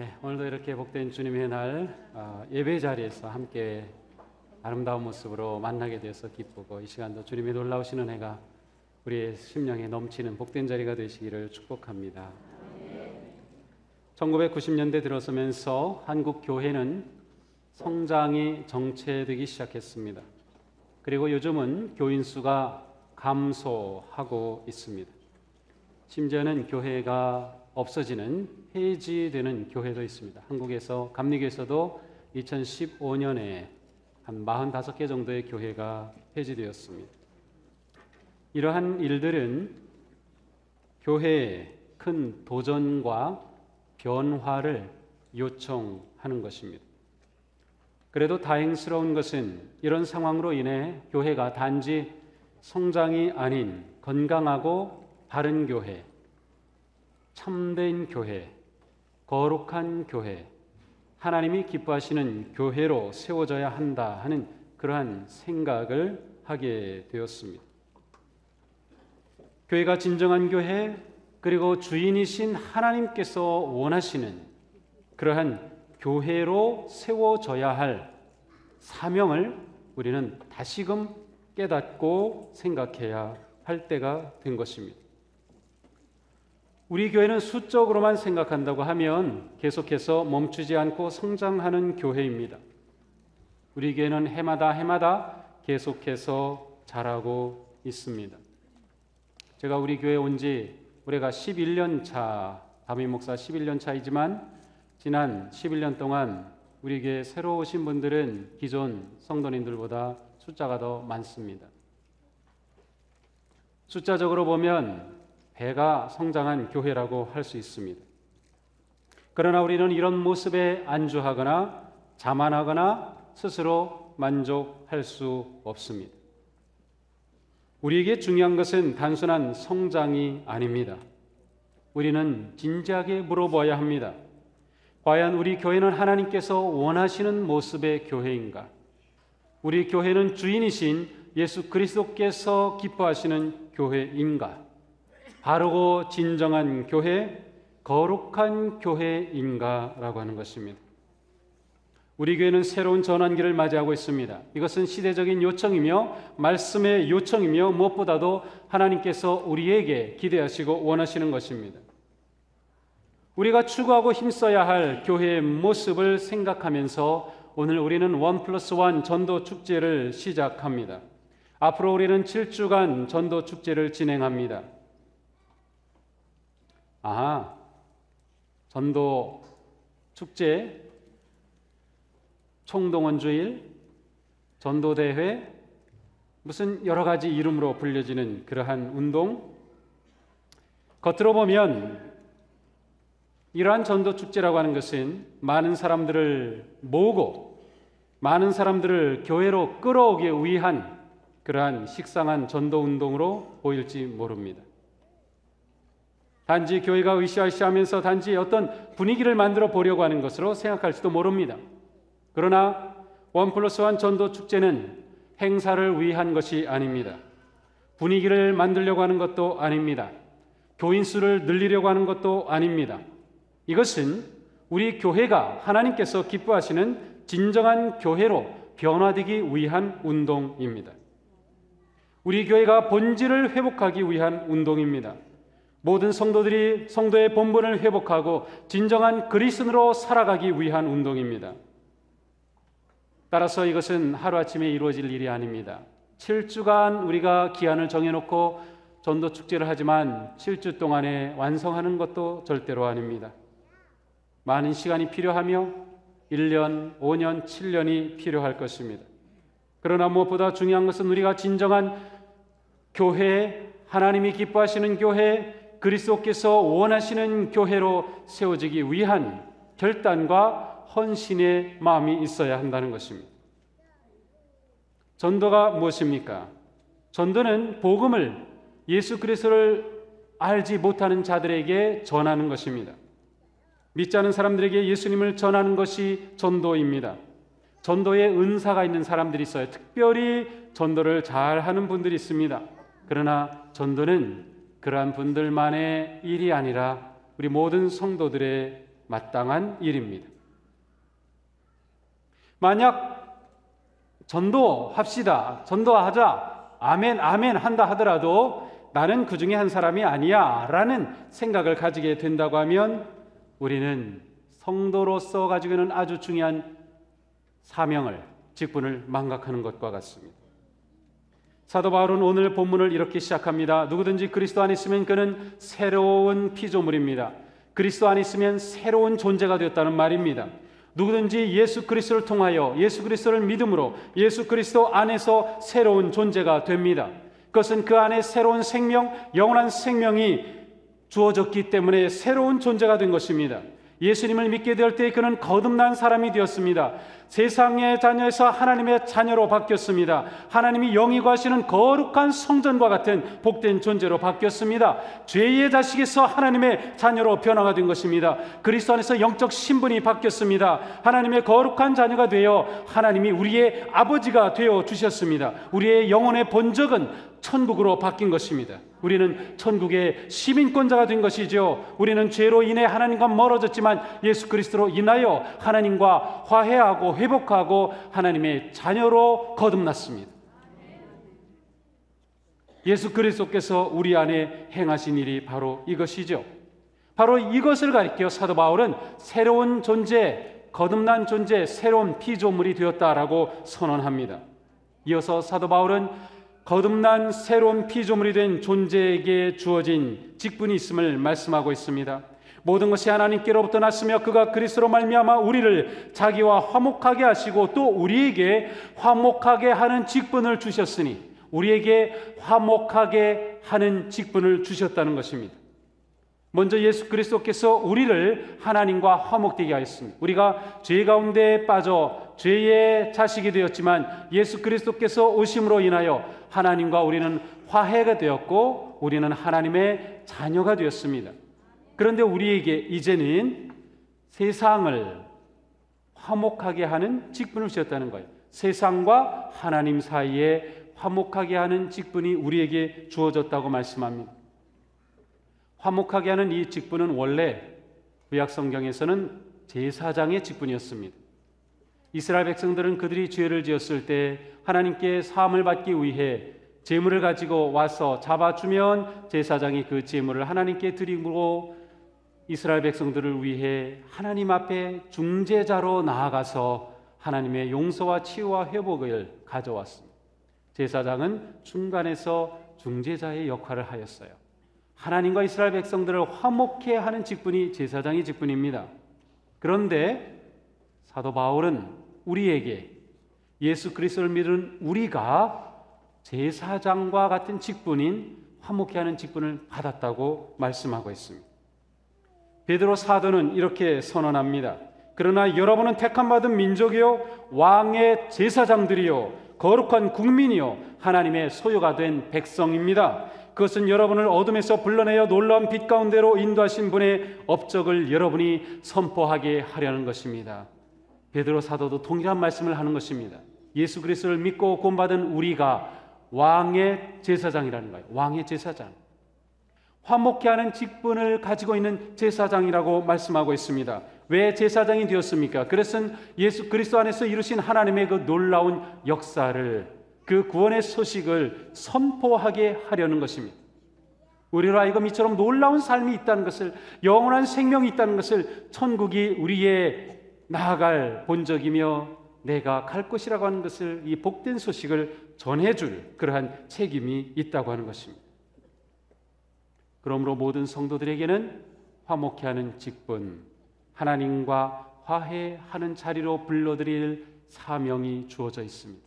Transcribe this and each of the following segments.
네, 오늘도 이렇게 복된 주님의 날 어, 예배 자리에서 함께 아름다운 모습으로 만나게 되어서 기쁘고 이 시간도 주님의 놀라우신 은혜가 우리의 심령에 넘치는 복된 자리가 되시기를 축복합니다. 1990년대 들어서면서 한국 교회는 성장이 정체되기 시작했습니다. 그리고 요즘은 교인 수가 감소하고 있습니다. 심지어는 교회가 없어지는 폐지되는 교회도 있습니다. 한국에서 감리교에서도 2015년에 한 45개 정도의 교회가 폐지되었습니다. 이러한 일들은 교회에 큰 도전과 변화를 요청하는 것입니다. 그래도 다행스러운 것은 이런 상황으로 인해 교회가 단지 성장이 아닌 건강하고 바른 교회, 참된 교회, 거룩한 교회, 하나님이 기뻐하시는 교회로 세워져야 한다 하는 그러한 생각을 하게 되었습니다. 교회가 진정한 교회, 그리고 주인이신 하나님께서 원하시는 그러한 교회로 세워져야 할 사명을 우리는 다시금 깨닫고 생각해야 할 때가 된 것입니다. 우리 교회는 수적으로만 생각한다고 하면 계속해서 멈추지 않고 성장하는 교회입니다. 우리 교회는 해마다 해마다 계속해서 자라고 있습니다. 제가 우리 교회 온 지 올해가 11년 차, 담임 목사 11년 차이지만 지난 11년 동안 우리 교회 새로 오신 분들은 기존 성도님들보다 숫자가 더 많습니다. 숫자적으로 보면 배가 성장한 교회라고 할 수 있습니다. 그러나 우리는 이런 모습에 안주하거나 자만하거나 스스로 만족할 수 없습니다. 우리에게 중요한 것은 단순한 성장이 아닙니다. 우리는 진지하게 물어봐야 합니다. 과연 우리 교회는 하나님께서 원하시는 모습의 교회인가? 우리 교회는 주인이신 예수 그리스도께서 기뻐하시는 교회인가? 바르고 진정한 교회, 거룩한 교회인가라고 하는 것입니다. 우리 교회는 새로운 전환기를 맞이하고 있습니다. 이것은 시대적인 요청이며 말씀의 요청이며 무엇보다도 하나님께서 우리에게 기대하시고 원하시는 것입니다. 우리가 추구하고 힘써야 할 교회의 모습을 생각하면서 오늘 우리는 원 플러스 원 전도 축제를 시작합니다. 앞으로 우리는 7주간 전도 축제를 진행합니다. 아, 전도 축제, 총동원 주일, 전도 대회, 무슨 여러 가지 이름으로 불려지는 그러한 운동. 겉으로 보면 이러한 전도 축제라고 하는 것은 많은 사람들을 모으고 많은 사람들을 교회로 끌어오기 위한 그러한 식상한 전도 운동으로 보일지 모릅니다. 단지 교회가 으쌰으쌰하면서 단지 어떤 분위기를 만들어 보려고 하는 것으로 생각할지도 모릅니다. 그러나 원 플러스 원 전도 축제는 행사를 위한 것이 아닙니다. 분위기를 만들려고 하는 것도 아닙니다. 교인 수를 늘리려고 하는 것도 아닙니다. 이것은 우리 교회가 하나님께서 기뻐하시는 진정한 교회로 변화되기 위한 운동입니다. 우리 교회가 본질을 회복하기 위한 운동입니다. 모든 성도들이 성도의 본분을 회복하고 진정한 그리스도로 살아가기 위한 운동입니다. 따라서 이것은 하루아침에 이루어질 일이 아닙니다. 7주간 우리가 기한을 정해놓고 전도 축제를 하지만 7주 동안에 완성하는 것도 절대로 아닙니다. 많은 시간이 필요하며 1년, 5년, 7년이 필요할 것입니다. 그러나 무엇보다 중요한 것은 우리가 진정한 교회, 하나님이 기뻐하시는 교회, 그리스도께서 원하시는 교회로 세워지기 위한 결단과 헌신의 마음이 있어야 한다는 것입니다. 전도가 무엇입니까? 전도는 복음을 예수 그리스도를 알지 못하는 자들에게 전하는 것입니다. 믿지 않은 사람들에게 예수님을 전하는 것이 전도입니다. 전도에 은사가 있는 사람들이 있어요. 특별히 전도를 잘 하는 분들이 있습니다. 그러나 전도는 그러한 분들만의 일이 아니라 우리 모든 성도들의 마땅한 일입니다. 만약 전도합시다. 전도하자. 아멘, 아멘 한다 하더라도 나는 그 중에 한 사람이 아니야. 라는 생각을 가지게 된다고 하면 우리는 성도로서 가지고 있는 아주 중요한 사명을, 직분을 망각하는 것과 같습니다. 사도 바울은 오늘 본문을 이렇게 시작합니다. 누구든지 그리스도 안에 있으면 그는 새로운 피조물입니다. 그리스도 안에 있으면 새로운 존재가 되었다는 말입니다. 누구든지 예수 그리스도를 통하여 예수 그리스도를 믿음으로 예수 그리스도 안에서 새로운 존재가 됩니다. 그것은 그 안에 새로운 생명, 영원한 생명이 주어졌기 때문에 새로운 존재가 된 것입니다. 예수님을 믿게 될 때 그는 거듭난 사람이 되었습니다. 세상의 자녀에서 하나님의 자녀로 바뀌었습니다. 하나님이 영이 과시는 거룩한 성전과 같은 복된 존재로 바뀌었습니다. 죄의 자식에서 하나님의 자녀로 변화가 된 것입니다. 그리스도 안에서 영적 신분이 바뀌었습니다. 하나님의 거룩한 자녀가 되어 하나님이 우리의 아버지가 되어 주셨습니다. 우리의 영혼의 본적은 천국으로 바뀐 것입니다. 우리는 천국의 시민권자가 된 것이죠. 우리는 죄로 인해 하나님과 멀어졌지만 예수 그리스도로 인하여 하나님과 화해하고 회복하고 하나님의 자녀로 거듭났습니다. 예수 그리스도께서 우리 안에 행하신 일이 바로 이것이죠. 바로 이것을 가리켜 사도 바울은 새로운 존재, 거듭난 존재, 새로운 피조물이 되었다라고 선언합니다. 이어서 사도 바울은 거듭난 새로운 피조물이 된 존재에게 주어진 직분이 있음을 말씀하고 있습니다. 모든 것이 하나님께로부터 났으며 그가 그리스도로 말미암아 우리를 자기와 화목하게 하시고 또 우리에게 화목하게 하는 직분을 주셨으니 우리에게 화목하게 하는 직분을 주셨다는 것입니다. 먼저 예수 그리스도께서 우리를 하나님과 화목되게 하였습니다. 우리가 죄 가운데 빠져 죄의 자식이 되었지만 예수 그리스도께서 오심으로 인하여 하나님과 우리는 화해가 되었고 우리는 하나님의 자녀가 되었습니다. 그런데 우리에게 이제는 세상을 화목하게 하는 직분을 주셨다는 거예요. 세상과 하나님 사이에 화목하게 하는 직분이 우리에게 주어졌다고 말씀합니다. 화목하게 하는 이 직분은 원래 구약 성경에서는 제사장의 직분이었습니다. 이스라엘 백성들은 그들이 죄를 지었을 때 하나님께 사함을 받기 위해 제물을 가지고 와서 잡아주면 제사장이 그 제물을 하나님께 드리고 이스라엘 백성들을 위해 하나님 앞에 중재자로 나아가서 하나님의 용서와 치유와 회복을 가져왔습니다. 제사장은 중간에서 중재자의 역할을 하였어요. 하나님과 이스라엘 백성들을 화목해 하는 직분이 제사장의 직분입니다. 그런데 사도 바울은 우리에게 예수 그리스도를 믿은 우리가 제사장과 같은 직분인 화목해 하는 직분을 받았다고 말씀하고 있습니다. 베드로 사도는 이렇게 선언합니다. 그러나 여러분은 택함 받은 민족이요 왕의 제사장들이요 거룩한 국민이요 하나님의 소유가 된 백성입니다. 그것은 여러분을 어둠에서 불러내어 놀라운 빛 가운데로 인도하신 분의 업적을 여러분이 선포하게 하려는 것입니다. 베드로 사도도 동일한 말씀을 하는 것입니다. 예수 그리스도를 믿고 구원받은 우리가 왕의 제사장이라는 거예요. 왕의 제사장. 화목케 하는 직분을 가지고 있는 제사장이라고 말씀하고 있습니다. 왜 제사장이 되었습니까? 그것은 예수 그리스도 안에서 이루신 하나님의 그 놀라운 역사를 그 구원의 소식을 선포하게 하려는 것입니다. 우리로 하여금 이처럼 놀라운 삶이 있다는 것을 영원한 생명이 있다는 것을 천국이 우리의 나아갈 본적이며 내가 갈 것이라고 하는 것을 이 복된 소식을 전해줄 그러한 책임이 있다고 하는 것입니다. 그러므로 모든 성도들에게는 화목해 하는 직분, 하나님과 화해하는 자리로 불러들일 사명이 주어져 있습니다.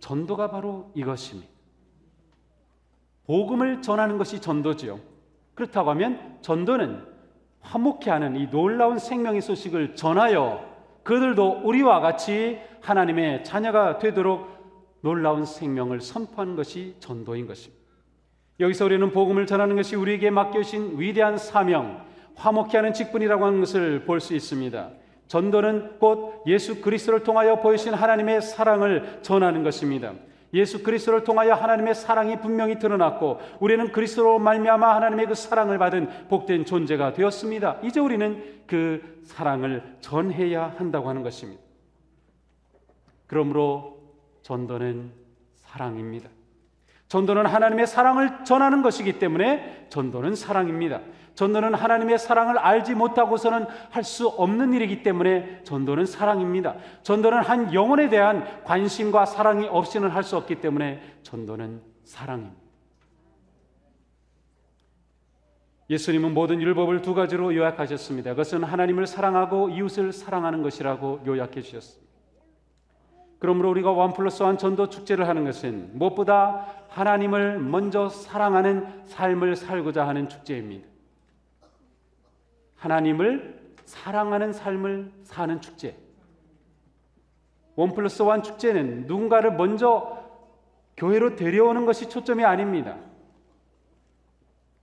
전도가 바로 이것입니다. 복음을 전하는 것이 전도지요. 그렇다고 하면 전도는 화목해 하는 이 놀라운 생명의 소식을 전하여 그들도 우리와 같이 하나님의 자녀가 되도록 놀라운 생명을 선포하는 것이 전도인 것입니다. 여기서 우리는 복음을 전하는 것이 우리에게 맡겨진 위대한 사명, 화목해 하는 직분이라고 하는 것을 볼 수 있습니다. 전도는 곧 예수 그리스도를 통하여 보이신 하나님의 사랑을 전하는 것입니다. 예수 그리스도를 통하여 하나님의 사랑이 분명히 드러났고 우리는 그리스도로 말미암아 하나님의 그 사랑을 받은 복된 존재가 되었습니다. 이제 우리는 그 사랑을 전해야 한다고 하는 것입니다. 그러므로 전도는 사랑입니다. 전도는 하나님의 사랑을 전하는 것이기 때문에 전도는 사랑입니다. 전도는 하나님의 사랑을 알지 못하고서는 할 수 없는 일이기 때문에 전도는 사랑입니다. 전도는 한 영혼에 대한 관심과 사랑이 없이는 할 수 없기 때문에 전도는 사랑입니다. 예수님은 모든 율법을 두 가지로 요약하셨습니다. 그것은 하나님을 사랑하고 이웃을 사랑하는 것이라고 요약해 주셨습니다. 그러므로 우리가 원 플러스 원 전도 축제를 하는 것은 무엇보다 하나님을 먼저 사랑하는 삶을 살고자 하는 축제입니다. 하나님을 사랑하는 삶을 사는 축제. 원 플러스 원 축제는 누군가를 먼저 교회로 데려오는 것이 초점이 아닙니다.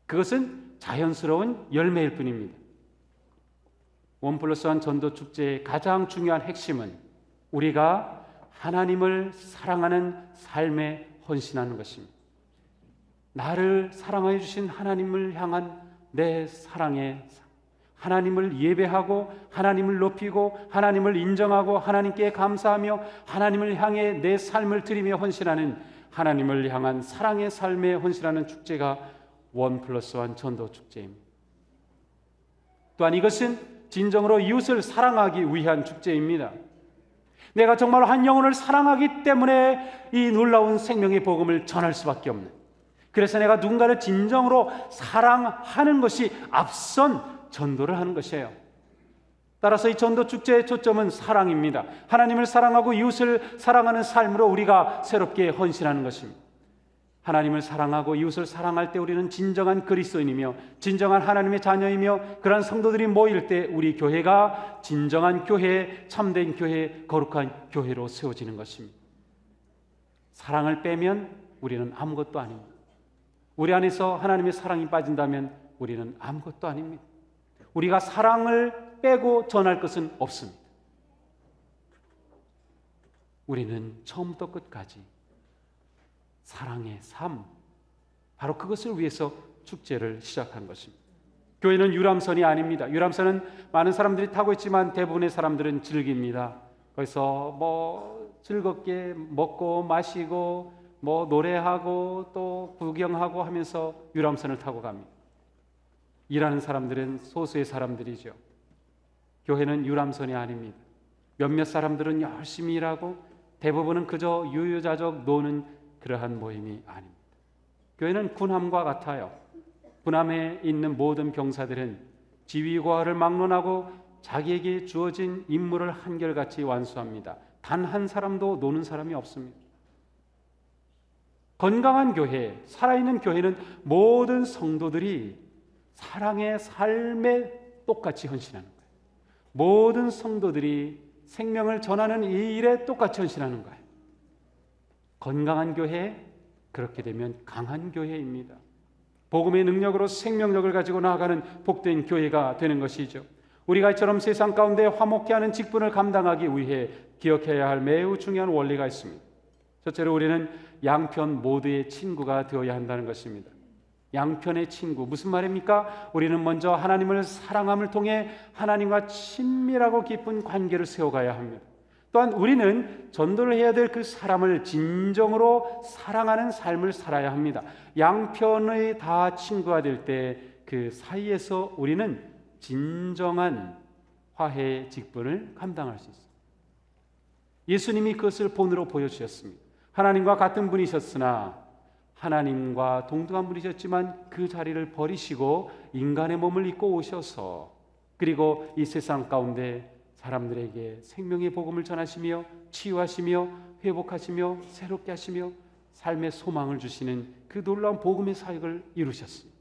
그것은 자연스러운 열매일 뿐입니다. 원 플러스 원 전도 축제의 가장 중요한 핵심은 우리가 하나님을 사랑하는 삶에 헌신하는 것입니다. 나를 사랑하여 주신 하나님을 향한 내 사랑의 하나님을 예배하고 하나님을 높이고 하나님을 인정하고 하나님께 감사하며 하나님을 향해 내 삶을 드리며 헌신하는 하나님을 향한 사랑의 삶에 헌신하는 축제가 원 플러스 원 전도 축제입니다. 또한 이것은 진정으로 이웃을 사랑하기 위한 축제입니다. 내가 정말 한 영혼을 사랑하기 때문에 이 놀라운 생명의 복음을 전할 수밖에 없는. 그래서 내가 누군가를 진정으로 사랑하는 것이 앞선 전도를 하는 것이에요. 따라서 이 전도 축제의 초점은 사랑입니다. 하나님을 사랑하고 이웃을 사랑하는 삶으로 우리가 새롭게 헌신하는 것입니다. 하나님을 사랑하고 이웃을 사랑할 때 우리는 진정한 그리스도인이며 진정한 하나님의 자녀이며 그러한 성도들이 모일 때 우리 교회가 진정한 교회, 참된 교회, 거룩한 교회로 세워지는 것입니다. 사랑을 빼면 우리는 아무것도 아닙니다. 우리 안에서 하나님의 사랑이 빠진다면 우리는 아무것도 아닙니다. 우리가 사랑을 빼고 전할 것은 없습니다. 우리는 처음부터 끝까지 사랑의 삶, 바로 그것을 위해서 축제를 시작한 것입니다. 교회는 유람선이 아닙니다. 유람선은 많은 사람들이 타고 있지만 대부분의 사람들은 즐깁니다. 그래서 뭐 즐겁게 먹고 마시고 뭐 노래하고 또 구경하고 하면서 유람선을 타고 갑니다. 일하는 사람들은 소수의 사람들이죠. 교회는 유람선이 아닙니다. 몇몇 사람들은 열심히 일하고 대부분은 그저 유유자적 노는 그러한 모임이 아닙니다. 교회는 군함과 같아요. 군함에 있는 모든 병사들은 지휘과를 막론하고 자기에게 주어진 임무를 한결같이 완수합니다. 단 한 사람도 노는 사람이 없습니다. 건강한 교회, 살아있는 교회는 모든 성도들이 사랑의 삶에 똑같이 헌신하는 거예요. 모든 성도들이 생명을 전하는 이 일에 똑같이 헌신하는 거예요. 건강한 교회, 그렇게 되면 강한 교회입니다. 복음의 능력으로 생명력을 가지고 나아가는 복된 교회가 되는 것이죠. 우리가 이처럼 세상 가운데 화목케 하는 직분을 감당하기 위해 기억해야 할 매우 중요한 원리가 있습니다. 첫째로 우리는 양편 모두의 친구가 되어야 한다는 것입니다. 양편의 친구. 무슨 말입니까? 우리는 먼저 하나님을 사랑함을 통해 하나님과 친밀하고 깊은 관계를 세워가야 합니다. 또한 우리는 전도를 해야 될 그 사람을 진정으로 사랑하는 삶을 살아야 합니다. 양편의 다 친구가 될 때 그 사이에서 우리는 진정한 화해 직분을 감당할 수 있습니다. 예수님이 그것을 본으로 보여주셨습니다. 하나님과 같은 분이셨으나 하나님과 동등한 분이셨지만 그 자리를 버리시고 인간의 몸을 입고 오셔서 그리고 이 세상 가운데 사람들에게 생명의 복음을 전하시며 치유하시며 회복하시며 새롭게 하시며 삶의 소망을 주시는 그 놀라운 복음의 사역을 이루셨습니다.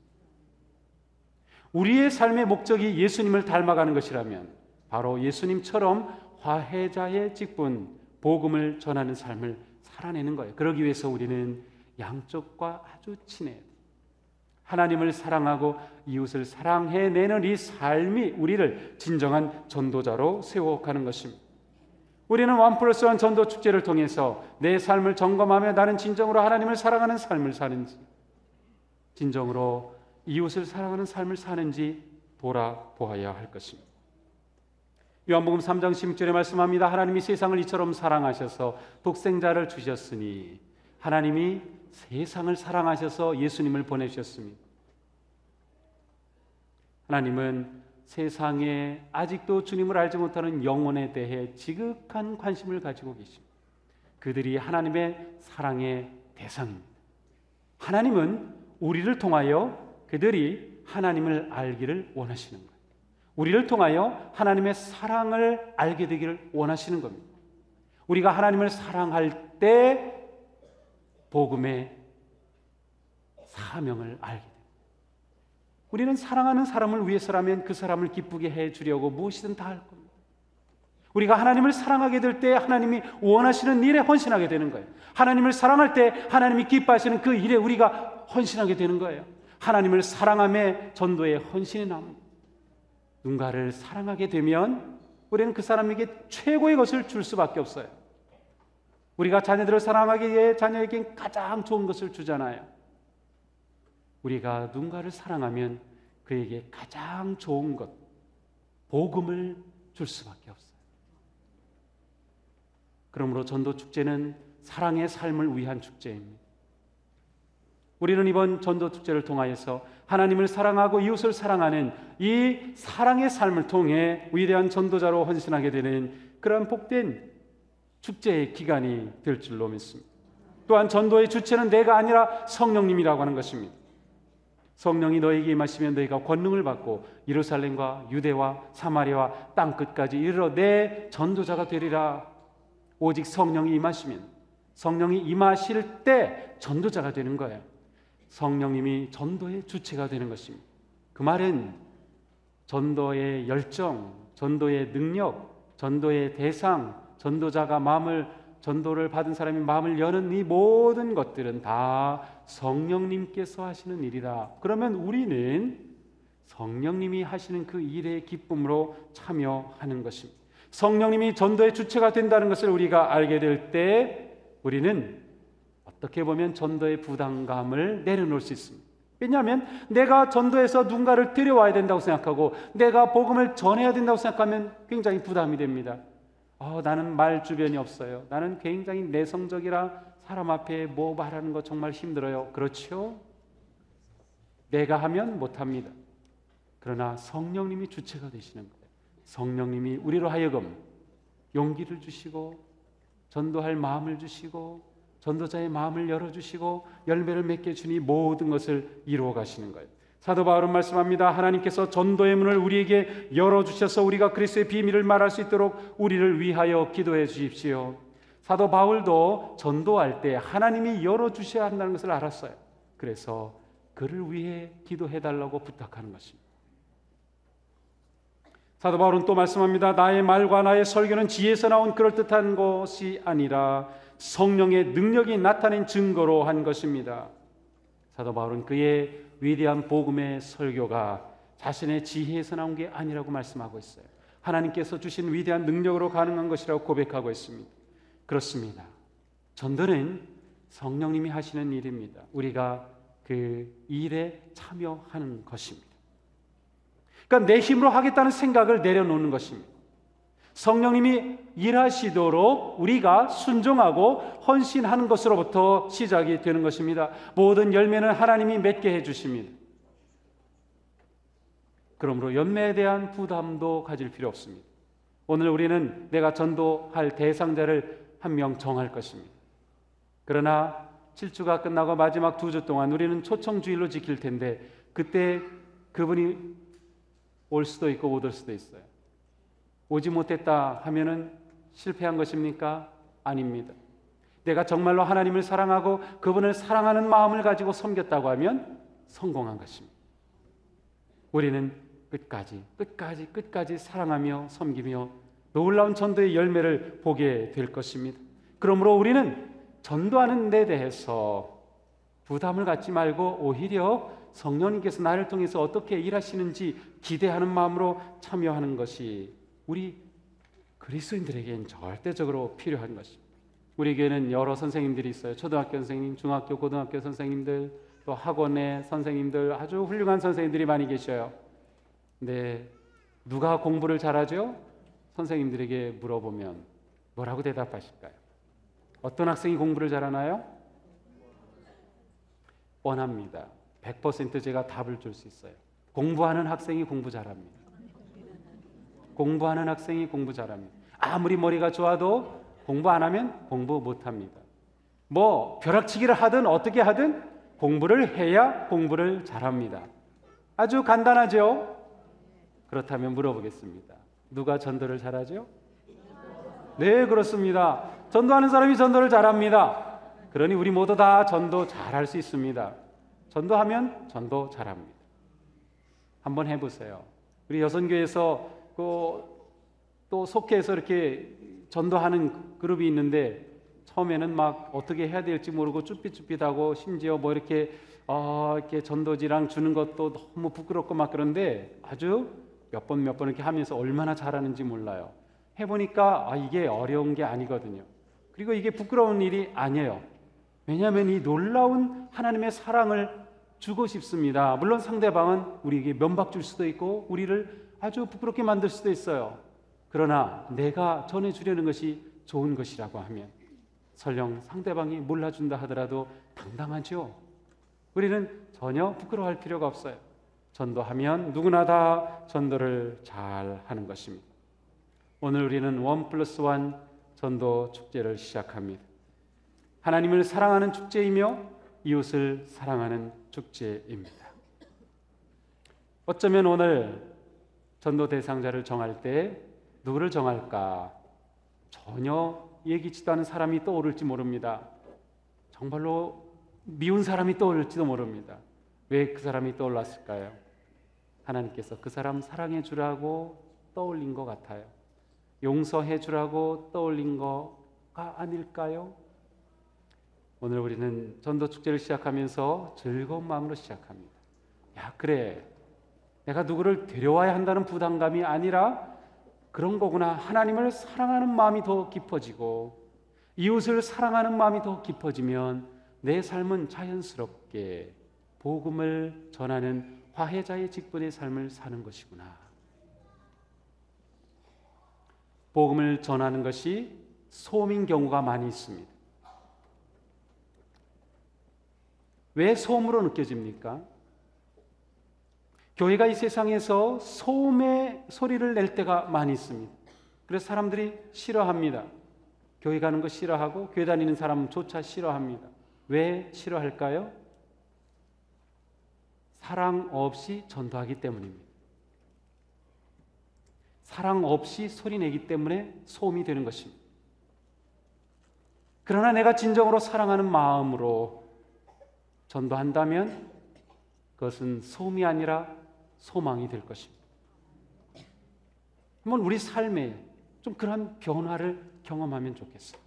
우리의 삶의 목적이 예수님을 닮아가는 것이라면 바로 예수님처럼 화해자의 직분, 복음을 전하는 삶을 살아내는 거예요. 그러기 위해서 우리는 양쪽과 아주 친해야 돼. 하나님을 사랑하고 이웃을 사랑해내는 이 삶이 우리를 진정한 전도자로 세워가는 것입니다. 우리는 원 플러스 원 전도 축제를 통해서 내 삶을 점검하며 나는 진정으로 하나님을 사랑하는 삶을 사는지, 진정으로 이웃을 사랑하는 삶을 사는지 돌아보아야 할 것입니다. 요한복음 3장 16절에 말씀합니다. 하나님이 세상을 이처럼 사랑하셔서 독생자를 주셨으니 하나님이 세상을 사랑하셔서 예수님을 보내주셨습니다. 하나님은 세상에 아직도 주님을 알지 못하는 영혼에 대해 지극한 관심을 가지고 계십니다. 그들이 하나님의 사랑의 대상입니다. 하나님은 우리를 통하여 그들이 하나님을 알기를 원하시는 거예요. 우리를 통하여 하나님의 사랑을 알게 되기를 원하시는 겁니다. 우리가 하나님을 사랑할 때 복음의 사명을 알게 됩니다. 우리는 사랑하는 사람을 위해서라면 그 사람을 기쁘게 해 주려고 무엇이든 다 할 겁니다. 우리가 하나님을 사랑하게 될 때 하나님이 원하시는 일에 헌신하게 되는 거예요. 하나님을 사랑할 때 하나님이 기뻐하시는 그 일에 우리가 헌신하게 되는 거예요. 하나님을 사랑함에 전도에 헌신이 나옵니다. 누군가를 사랑하게 되면 우리는 그 사람에게 최고의 것을 줄 수밖에 없어요. 우리가 자녀들을 사랑하기에 자녀에게 가장 좋은 것을 주잖아요. 우리가 누군가를 사랑하면 그에게 가장 좋은 것, 복음을 줄 수밖에 없어요. 그러므로 전도 축제는 사랑의 삶을 위한 축제입니다. 우리는 이번 전도 축제를 통하여서 하나님을 사랑하고 이웃을 사랑하는 이 사랑의 삶을 통해 위대한 전도자로 헌신하게 되는 그러한 복된 축제의 기간이 될 줄로 믿습니다. 또한 전도의 주체는 내가 아니라 성령님이라고 하는 것입니다. 성령이 너에게 임하시면 너희가 권능을 받고 예루살렘과 유대와 사마리아와 땅 끝까지 이르러 내 전도자가 되리라. 오직 성령이 임하시면 성령이 임하실 때 전도자가 되는 거예요. 성령님이 전도의 주체가 되는 것입니다. 그 말은 전도의 열정, 전도의 능력, 전도의 대상, 전도자가 마음을 전도를 받은 사람이 마음을 여는 이 모든 것들은 다 성령님께서 하시는 일이다. 그러면 우리는 성령님이 하시는 그 일의 기쁨으로 참여하는 것입니다. 성령님이 전도의 주체가 된다는 것을 우리가 알게 될 때 우리는 어떻게 보면 전도의 부담감을 내려놓을 수 있습니다. 왜냐하면 내가 전도해서 누군가를 데려와야 된다고 생각하고 내가 복음을 전해야 된다고 생각하면 굉장히 부담이 됩니다. 어, 나는 말 주변이 없어요. 나는 굉장히 내성적이라 사람 앞에 뭐 말하는 거 정말 힘들어요. 그렇죠? 내가 하면 못합니다. 그러나 성령님이 주체가 되시는 거예요. 성령님이 우리로 하여금 용기를 주시고 전도할 마음을 주시고 전도자의 마음을 열어주시고 열매를 맺게 주니 모든 것을 이루어 가시는 거예요. 사도 바울은 말씀합니다. 하나님께서 전도의 문을 우리에게 열어 주셔서 우리가 그리스도의 비밀을 말할 수 있도록 우리를 위하여 기도해 주십시오. 사도 바울도 전도할 때 하나님이 열어 주셔야 한다는 것을 알았어요. 그래서 그를 위해 기도해 달라고 부탁하는 것입니다. 사도 바울은 또 말씀합니다. 나의 말과 나의 설교는 지혜에서 나온 그럴듯한 것이 아니라 성령의 능력이 나타낸 증거로 한 것입니다. 사도 바울은 그의 위대한 복음의 설교가 자신의 지혜에서 나온 게 아니라고 말씀하고 있어요. 하나님께서 주신 위대한 능력으로 가능한 것이라고 고백하고 있습니다. 그렇습니다. 전도는 성령님이 하시는 일입니다. 우리가 그 일에 참여하는 것입니다. 그러니까 내 힘으로 하겠다는 생각을 내려놓는 것입니다. 성령님이 일하시도록 우리가 순종하고 헌신하는 것으로부터 시작이 되는 것입니다. 모든 열매는 하나님이 맺게 해 주십니다. 그러므로 연매에 대한 부담도 가질 필요 없습니다. 오늘 우리는 내가 전도할 대상자를 한 명 정할 것입니다. 그러나 7주가 끝나고 마지막 두 주 동안 우리는 초청주일로 지킬 텐데 그때 그분이 올 수도 있고 못 올 수도 있어요. 오지 못했다 하면은 실패한 것입니까? 아닙니다. 내가 정말로 하나님을 사랑하고 그분을 사랑하는 마음을 가지고 섬겼다고 하면 성공한 것입니다. 우리는 끝까지, 끝까지, 끝까지 사랑하며 섬기며 놀라운 전도의 열매를 보게 될 것입니다. 그러므로 우리는 전도하는 데 대해서 부담을 갖지 말고 오히려 성령님께서 나를 통해서 어떻게 일하시는지 기대하는 마음으로 참여하는 것이 우리 그리스도인들에게는 절대적으로 필요한 것입니다. 우리에게는 여러 선생님들이 있어요. 초등학교 선생님, 중학교, 고등학교 선생님들, 또 학원의 선생님들, 아주 훌륭한 선생님들이 많이 계셔요. 근데 누가 공부를 잘하죠? 선생님들에게 물어보면 뭐라고 대답하실까요? 어떤 학생이 공부를 잘하나요? 뻔합니다. 100% 제가 답을 줄 수 있어요. 공부하는 학생이 공부 잘합니다. 공부하는 학생이 공부 잘합니다. 아무리 머리가 좋아도 공부 안 하면 공부 못 합니다. 뭐 벼락치기를 하든 어떻게 하든 공부를 해야 공부를 잘합니다. 아주 간단하죠? 그렇다면 물어보겠습니다. 누가 전도를 잘하죠? 네, 그렇습니다. 전도하는 사람이 전도를 잘합니다. 그러니 우리 모두 다 전도 잘할 수 있습니다. 전도하면 전도 잘합니다. 한번 해보세요. 우리 여선교에서 그 또 속해서 이렇게 전도하는 그룹이 있는데 처음에는 막 어떻게 해야 될지 모르고 쭈삣쭈삣하고 심지어 뭐 이렇게 어, 이렇게 전도지랑 주는 것도 너무 부끄럽고 막 그런데 아주 몇 번 몇 번 이렇게 하면서 얼마나 잘하는지 몰라요. 해보니까 아, 이게 어려운 게 아니거든요. 그리고 이게 부끄러운 일이 아니에요. 왜냐하면 이 놀라운 하나님의 사랑을 주고 싶습니다. 물론 상대방은 우리에게 면박 줄 수도 있고 우리를 아주 부끄럽게 만들 수도 있어요. 그러나 내가 전해주려는 것이 좋은 것이라고 하면 설령 상대방이 몰라준다 하더라도 당당하죠. 우리는 전혀 부끄러워할 필요가 없어요. 전도하면 누구나 다 전도를 잘 하는 것입니다. 오늘 우리는 원 플러스 원 전도 축제를 시작합니다. 하나님을 사랑하는 축제이며 이웃을 사랑하는 축제입니다. 어쩌면 오늘 전도 대상자를 정할 때 누구를 정할까 전혀 예기치도 않은 사람이 떠오를지 모릅니다. 정말로 미운 사람이 떠오를지도 모릅니다. 왜 그 사람이 떠올랐을까요? 하나님께서 그 사람 사랑해 주라고 떠올린 것 같아요. 용서해 주라고 떠올린 거가 아닐까요? 오늘 우리는 전도 축제를 시작하면서 즐거운 마음으로 시작합니다. 야, 그래. 내가 누구를 데려와야 한다는 부담감이 아니라 그런 거구나. 하나님을 사랑하는 마음이 더 깊어지고 이웃을 사랑하는 마음이 더 깊어지면 내 삶은 자연스럽게 복음을 전하는 화해자의 직분의 삶을 사는 것이구나. 복음을 전하는 것이 소음인 경우가 많이 있습니다. 왜 소음으로 느껴집니까? 교회가 이 세상에서 소음의 소리를 낼 때가 많이 있습니다. 그래서 사람들이 싫어합니다. 교회 가는 거 싫어하고 교회 다니는 사람조차 싫어합니다. 왜 싫어할까요? 사랑 없이 전도하기 때문입니다. 사랑 없이 소리 내기 때문에 소음이 되는 것입니다. 그러나 내가 진정으로 사랑하는 마음으로 전도한다면 그것은 소음이 아니라 소망이 될 것입니다. 한번 우리 삶에 좀 그런 변화를 경험하면 좋겠어요.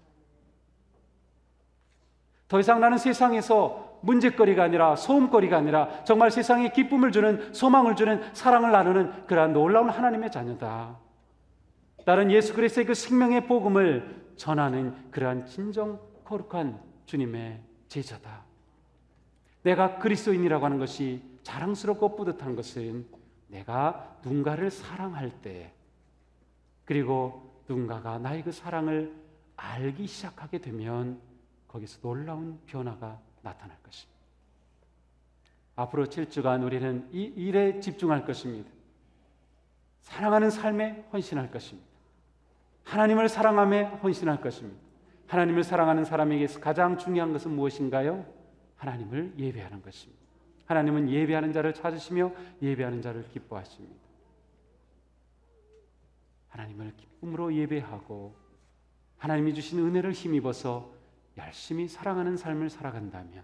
더 이상 나는 세상에서 문제거리가 아니라 소음거리가 아니라 정말 세상에 기쁨을 주는 소망을 주는 사랑을 나누는 그러한 놀라운 하나님의 자녀다. 나는 예수 그리스도의 그 생명의 복음을 전하는 그러한 진정 거룩한 주님의 제자다. 내가 그리스도인이라고 하는 것이 자랑스럽고 뿌듯한 것은 내가 누군가를 사랑할 때 그리고 누군가가 나의 그 사랑을 알기 시작하게 되면 거기서 놀라운 변화가 나타날 것입니다. 앞으로 7주간 우리는 이 일에 집중할 것입니다. 사랑하는 삶에 헌신할 것입니다. 하나님을 사랑함에 헌신할 것입니다. 하나님을 사랑하는 사람에게서 가장 중요한 것은 무엇인가요? 하나님을 예배하는 것입니다. 하나님은 예배하는 자를 찾으시며 예배하는 자를 기뻐하십니다. 하나님을 기쁨으로 예배하고 하나님이 주신 은혜를 힘입어서 열심히 사랑하는 삶을 살아간다면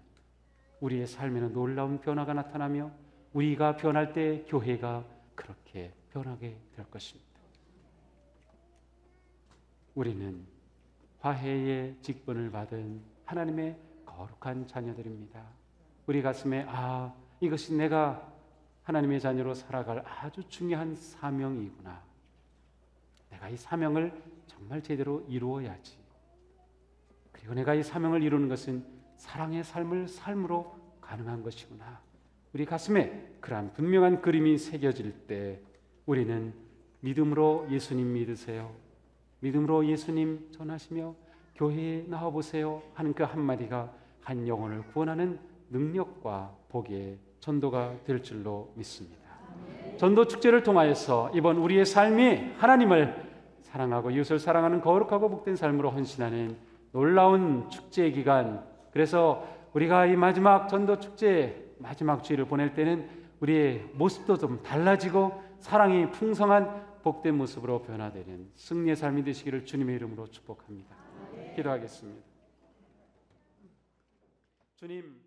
우리의 삶에는 놀라운 변화가 나타나며 우리가 변할 때 교회가 그렇게 변하게 될 것입니다. 우리는 화해의 직분을 받은 하나님의 거룩한 자녀들입니다. 우리 가슴에 아 이것이 내가 하나님의 자녀로 살아갈 아주 중요한 사명이구나. 내가 이 사명을 정말 제대로 이루어야지. 그리고 내가 이 사명을 이루는 것은 사랑의 삶을 삶으로 가능한 것이구나. 우리 가슴에 그러한 분명한 그림이 새겨질 때 우리는 믿음으로 예수님 믿으세요. 믿음으로 예수님 전하시며 교회에 나와 보세요 하는 그 한마디가 한 영혼을 구원하는 능력과 복의 전도가 될 줄로 믿습니다. 전도 축제를 통하여서 이번 우리의 삶이 하나님을 사랑하고 이웃을 사랑하는 거룩하고 복된 삶으로 헌신하는 놀라운 축제 기간. 그래서 우리가 이 마지막 전도 축제 마지막 주일을 보낼 때는 우리의 모습도 좀 달라지고 사랑이 풍성한 복된 모습으로 변화되는 승리의 삶이 되시기를 주님의 이름으로 축복합니다. 기도하겠습니다. 주님